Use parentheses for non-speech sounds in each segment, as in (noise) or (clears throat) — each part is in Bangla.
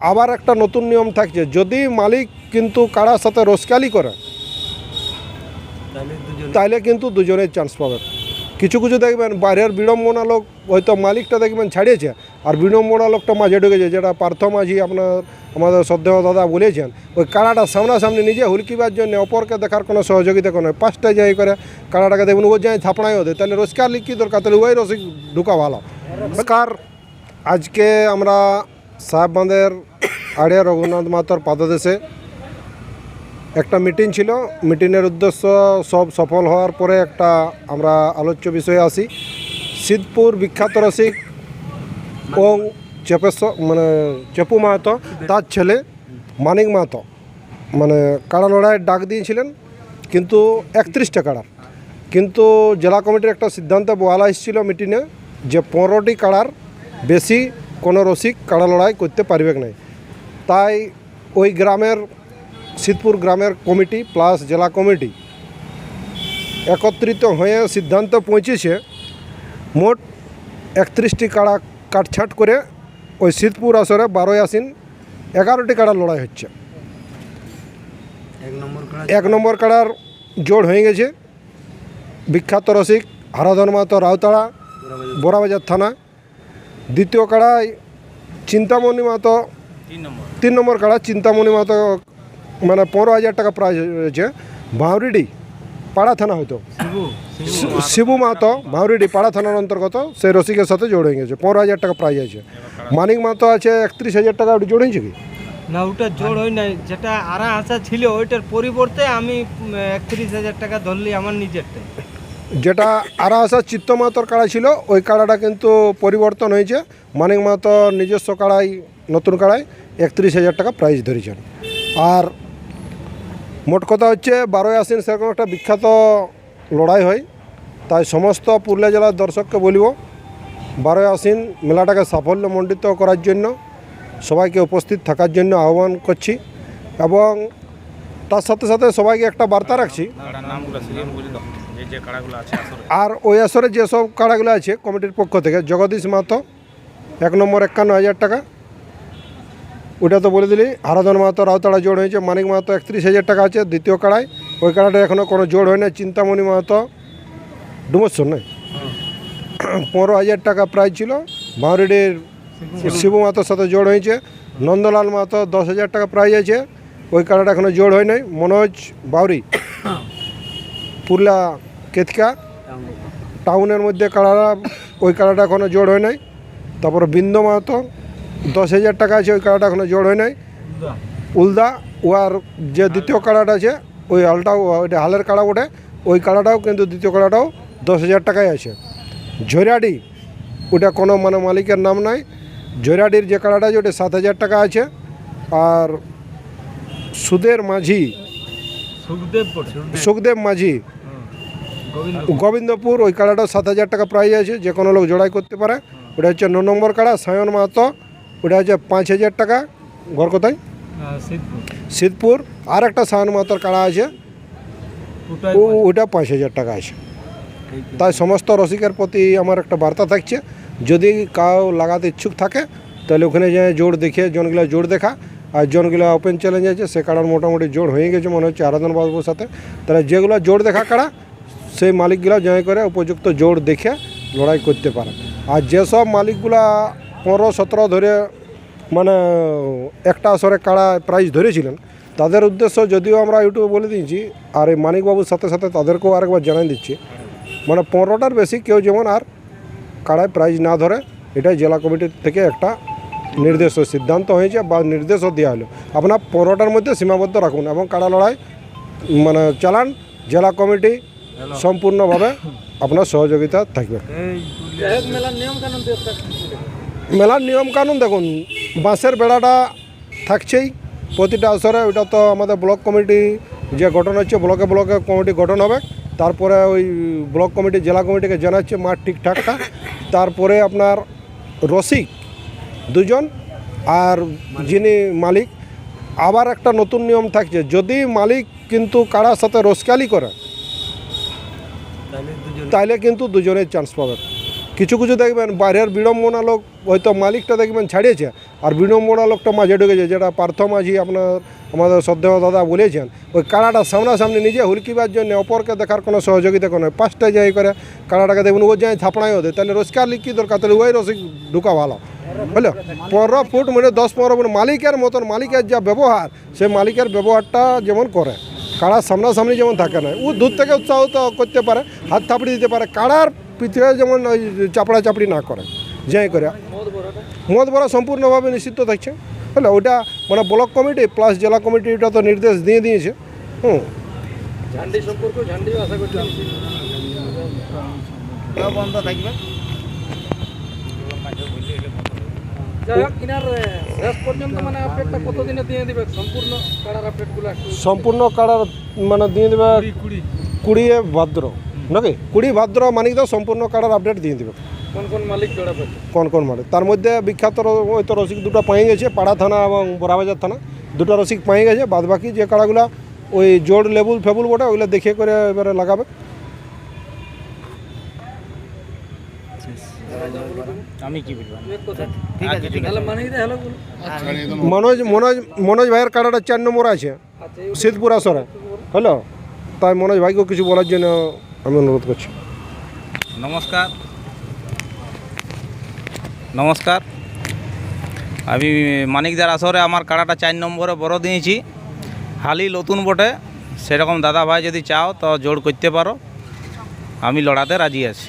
আবার একটা নতুন নিয়ম থাকছে যদি মালিক কিন্তু কারার সাথে রসকালি করে তাহলে তাইলে কিন্তু দুজনের চান্স পাবে। কিছু কিছু দেখবেন বাইরের বিড়ম্বনা লোক হয়তো মালিকটা দেখবেন ছাড়িয়েছে আর বিড়ম্বনা লোকটা মাঝে ঢুকেছে যেটা পার্থ মাঝি আপনার আমাদের শ্রদ্ধেয় দাদা বলেছেন ওই কাড়াটা সামনাসামনি নিজে হুলকিবার জন্য অপরকে দেখার কোনো সহযোগিতা কোনো পাঁচটা যাই করে কাড়াটাকে দেখবেন ও যাই থাপড়াই ওদের তাহলে রোজকার কি দরকার তাহলে ওই রসিক ঢুকা ভালো। নমস্কার আজকে আমরা সাহেব বাঁধের আড়ে রঘুনাথ মাতার পাদদেশে একটা মিটিং ছিল। মিটিংয়ের উদ্দেশ্য সব সফল হওয়ার পরে একটা আমরা আলোচ্য বিষয়ে আসি। সিদ্ধপুর বিখ্যাত রসিক ও চেপেশ্বর মানে চেপু মাহাতো, তার ছেলে মানিক মাহাতো। মানে কাড়া লড়াইয়ের ডাক দিয়েছিলেন, কিন্তু একত্রিশটা কাড়ার। কিন্তু জেলা কমিটির একটা সিদ্ধান্ত বলা এসেছিল মিটিংয়ে যে পনেরোটি কাড়ার বেশি কোনো রসিক কাড়া লড়াই করতে পারবে না তাই ওই গ্রামের সিদ্ধপুর গ্রামের কমিটি প্লাস জেলা কমিটি একত্রিত হয়ে সিদ্ধান্ত পৌঁছেছে মোট একত্রিশটি কাড়া কাটছাট করে ওই সিদ্ধপুর আসরে বারোই আসিন এগারোটি কাড়া লড়াই হচ্ছে। এক নম্বর কাড়ার জোড় হয়ে গেছে। বিখ্যাত রসিক হারাধন মাহাতো রাউতাড়া বোরাবাজার থানা। দ্বিতীয় কাড়ায় চিন্তামণি মাহাতো তিন নম্বর। কাড়া চিন্তামণি মাহাতো মানে পনেরো হাজার টাকা প্রাইজ রয়েছে। ভাউরিডি পাড়া থানা হয়তো। শিবু মাহাতো। ভাউরিডি পাড়া থানার অন্তর্গত সেই রসিকের সাথে জোড় গেছে। পনেরো হাজার টাকা প্রাইজ আছে। মানিক মাহাতো আছে একত্রিশ হাজার টাকা ওটা জোড় কি? না ওটা জোর হয় নাই। যেটা আড়া হাসা ছিল ওইটার পরিবর্তে আমি একত্রিশ হাজার টাকা ধরলি আমার নিজেরটা যেটা আরা আসা চিত্ত মাহাতোর কাড়া ছিল ওই কাড়াটা কিন্তু পরিবর্তন হয়েছে। মানিক মাহাতো নিজস্ব কাড়াই নতুন কাড়াই একত্রিশ হাজার টাকা প্রাইজ ধরেছেন। আর মোট কথা হচ্ছে বারোই আসিন সেরকম একটা বিখ্যাত লড়াই হয়। তাই সমস্ত পুরুলিয়া জেলার দর্শককে বলব বারোই আসিন মেলাটাকে সাফল্যমণ্ডিত করার জন্য সবাইকে উপস্থিত থাকার জন্য আহ্বান করছি এবং তার সাথে সাথে সবাইকে একটা বার্তা রাখছি। আর ওই আসরে যেসব কাড়াগুলো আছে কমিটির পক্ষ থেকে জগদীশ মাহাতো এক নম্বর একান্ন হাজার টাকা ওটা তো বলে দিলি হারাধন মাহাতো রাউতাড়া জোড় হয়েছে মানিক মাহাতো একত্রিশ হাজার টাকা আছে দ্বিতীয় কাড়ায়। ওই কাড়াটা এখনও কোনো জোড় হয় না চিন্তামণি মাহাতো ডুমোচ্ছর নয়। (clears throat) পনেরো হাজার টাকা প্রাইজ ছিল বাউরিডির শিবু মাহাতোর সাথে জোড় হয়েছে নন্দলাল মাহাতো দশ হাজার টাকা প্রাইজ আছে ওই কাড়াটা এখনও জোড় হয় নাই মনোজ বাউরি (coughs) পুরলা কেতকা টাউনের মধ্যে কাড়ারা ওই কাড়াটা এখনও জোড় হয় নাই তারপর বিন্দ মাহাতো দশ হাজার টাকা আছে ওই কাড়াটা এখনও জোড় হয় নাই। উলদা ওয়ার যে দ্বিতীয় কাড়াটা আছে ওই হালটাও ওইটা হালের কাড়া ওঠে ওই কাড়াটাও কিন্তু দ্বিতীয় কাড়াটাও দশ হাজার টাকায় আছে। ঝৈরাডি ওটা কোনো মানে মালিকের নাম নাই। ঝৈরাডির যে কাড়াটা আছে ওটা সাত হাজার টাকা আছে। আর সুদের মাঝি সুখদেব। মাঝি গোবিন্দপুর। ওই কাড়াটাও সাত হাজার টাকা প্রাইজ আছে যে কোনো লোক জোড়াই করতে পারে। ওটা হচ্ছে ন নম্বর কাড়া সায়ন মাহাতো ওটা হচ্ছে পাঁচ হাজার টাকা ঘর কোথায় সিদ্ধপুর। সিদ্ধপুর আর একটা সায়ন মাহাতোর কাড়া আছে। ওটা পাঁচ হাজার টাকা আছে। তাই সমস্ত রসিকের প্রতি আমার একটা বার্তা থাকছে। যদি কাউ লাগাতে ইচ্ছুক থাকে তাহলে ওখানে যে জোর দেখে জনগুলো জোর দেখা। আর জনগুলো ওপেন চ্যালেঞ্জ আছে সে কাড়ার মোটামুটি জোর হয়ে গেছে মনে হচ্ছে আরাধন বাবুর সাথে। তাহলে যেগুলো জোর দেখা কাড়া সেই মালিকগুলো জয় করে উপযুক্ত জোর দেখে লড়াই করতে পারে। আর যেসব মালিকগুলা পনেরো সতেরো ধরে মানে একটা আসরে কাড়া প্রাইজ ধরেছিলেন। তাদের উদ্দেশ্য যদিও আমরা ইউটিউবে বলে দিয়েছি আর এই মানিকবাবুর সাথে সাথে তাদেরকেও আরেকবার জানাই দিচ্ছি মানে পনেরোটার বেশি কেউ যেমন আর কাড়ায় প্রাইজ না ধরে এটাই জেলা কমিটির থেকে একটা নির্দেশ সিদ্ধান্ত হয়েছে বা নির্দেশও দেওয়া হলো। আপনার পনেরোটার মধ্যে সীমাবদ্ধ রাখুন এবং কাড়া লড়াই মানে চালান জেলা কমিটি সম্পূর্ণভাবে আপনার সহযোগিতা থাকবে। মেলার নিয়ম কানুন দেখুন বাঁশের বেড়াটা থাকছেই। প্রতিটা আসরে ওইটা তো আমাদের ব্লক কমিটি যে গঠন হচ্ছে ব্লকে ব্লকে কমিটি গঠন হবে। তারপরে ওই ব্লক কমিটি জেলা কমিটিকে জানাচ্ছে মাঠ ঠিকঠাকটা তারপরে আপনার রসিক দুজন আর যিনি মালিক। আবার একটা নতুন নিয়ম থাকছে যদি মালিক কিন্তু কারার সাথে রসকালি করে তাহলে তাইলে কিন্তু দুজনের চান্স পাবে কিছু কিছু দেখবেন বাইরের বিড়ম্বনা লোক হয়তো মালিকটা দেখবেন ছাড়িয়েছে আর বিড়ম্বনা লোকটা মাঝে ঢুকেছে, যেটা পার্থ মাঝি আপনার, আমাদের শ্রদ্ধেয় দাদা বলেছেন। ওই কাড়াটা সামনাসামনি নিজে হুলকিবার জন্য অপরকে দেখার কোনো সহযোগিতা কোনো। পাঁচটা যাই করে কাড়াটাকে দেখবেন, ও যাই থাপড়াই ওদের তাহলে রোজকার লিখি দরকার? তাহলে ওই রসিক ঢুকা ভালো। বুঝলো? পনেরো ফুট মানে দশ পনেরো ফুট মালিকের মতন, মালিকের যা ব্যবহার, সে মালিকের ব্যবহারটা যেমন করে। কাড়ার সামনাসামনি যেমন থাকে না। ও দূর থেকে উৎসাহিত করতে পারে, হাত থাপড়ি দিতে পারে। কাড়ার পিঠে যেমন ওই চাপড়া চাপড়ি না করে যাই করে। মদ ভরা সম্পূর্ণভাবে নিষিদ্ধ থাকছে। বুঝলে ওটা মানে ব্লক কমিটি প্লাস জেলা কমিটি এটা তো নির্দেশ দিয়ে দিয়েছে। হুম। থাকবে। যাই হোক শেষ পর্যন্ত মানে আপডেটটা কতদিনে দিয়ে দিবে? সম্পূর্ণ কাড়ার সম্পূর্ণ কাড়ার মানে দিয়ে দেবে কুড়ি ভাদ্র। নাকি? কুড়ি ভাদ্র মানিক দাও সম্পূর্ণ কাড়ার আপডেট দিয়ে দেবে কোন কোন মালিক জোড়া পাচ্ছে কোন কোন মানে তার মধ্যে বিখ্যাত ওই তো রসিক দুটো পাই গেছে পাড়া থানা এবং বড়াবাজার থানা। দুটো রসিক পাই গেছে বাদ বাকি যে কাড়াগুলা ওই জোর লেবুল ফেবুল বটে ওইগুলো দেখে করে এবারে লাগাবে। আমি কি বলব? এক কথা ঠিক আছে ঠিক আছে তাহলে মানিয়ে দে হ্যালো বলো মনোজ মনোজ মনোজ ভাইয়ের কাড়াটা চার নম্বর আছে আচ্ছা শীতপুর আসরে হ্যালো তাই মনোজ ভাইকেও কিছু বলার জন্য আমি অনুরোধ করছি। নমস্কার। নমস্কার। আমি মানিকদার আসরে আমার কাড়াটা চার নম্বরে বড় দিয়েছি। হালি নতুন বটে সেরকম দাদা ভাই যদি চাও তো জোর করতে পারো। আমি লড়াতে রাজি আছি।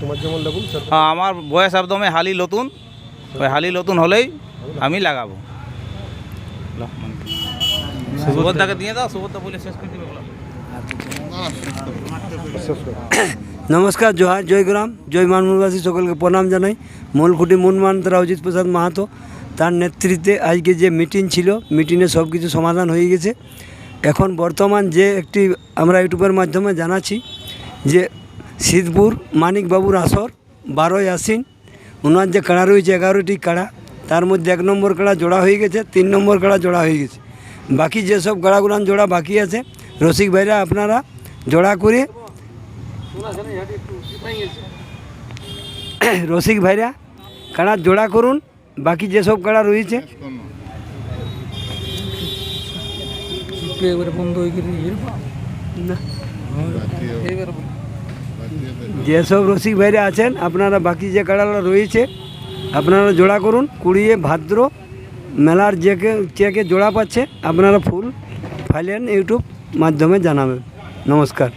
তোমার হ্যাঁ, আমার বয়স একদমে হালি নতুন। ওই হালি নতুন হলেই আমি লাগাবো। সুবোধদাকে দিয়ে দাও সুবোধদা বলে শেষ করে দিবে। নমস্কার, জোহার জয়গ্রাম জয় মানমূলবাসী সকলকে প্রণাম জানাই। মূলকুটি মুনমান তারা অজিত প্রসাদ মাহাতো, তার নেতৃত্বে আজকে যে মিটিং ছিল মিটিংয়ে সব কিছু সমাধান হয়ে গেছে। এখন বর্তমান যে একটি আমরা ইউটিউবের মাধ্যমে জানাচ্ছি, যে সিদ্ধপুর মানিকবাবুর আসর, বারোই আশ্বিন ওনার যে কাড়া রয়েছে, এগারোটি কাড়া, তার মধ্যে এক নম্বর কাড়া জোড়া হয়ে গেছে, তিন নম্বর কাড়া জোড়া হয়ে গেছে। বাকি যেসব কাড়াগুলান জোড়া বাকি আছে রসিক ভাইরা, আপনারা জোড়া করে রসিক ভাইরা কাড়া জোড়া করুন, বাকি যেসব কাড়া রয়েছে। যেসব রসিক ভাইরা আছেন, আপনারা বাকি যে কাড়াগুলো রয়েছে, আপনারা জোড়া করুন। কুড়িয়ে ভাদ্র মেলার যে কে জোড়া পাচ্ছে, আপনারা ফুল ফাইলেন ইউটিউব। মাধ্যমে জানাবেন নমস্কার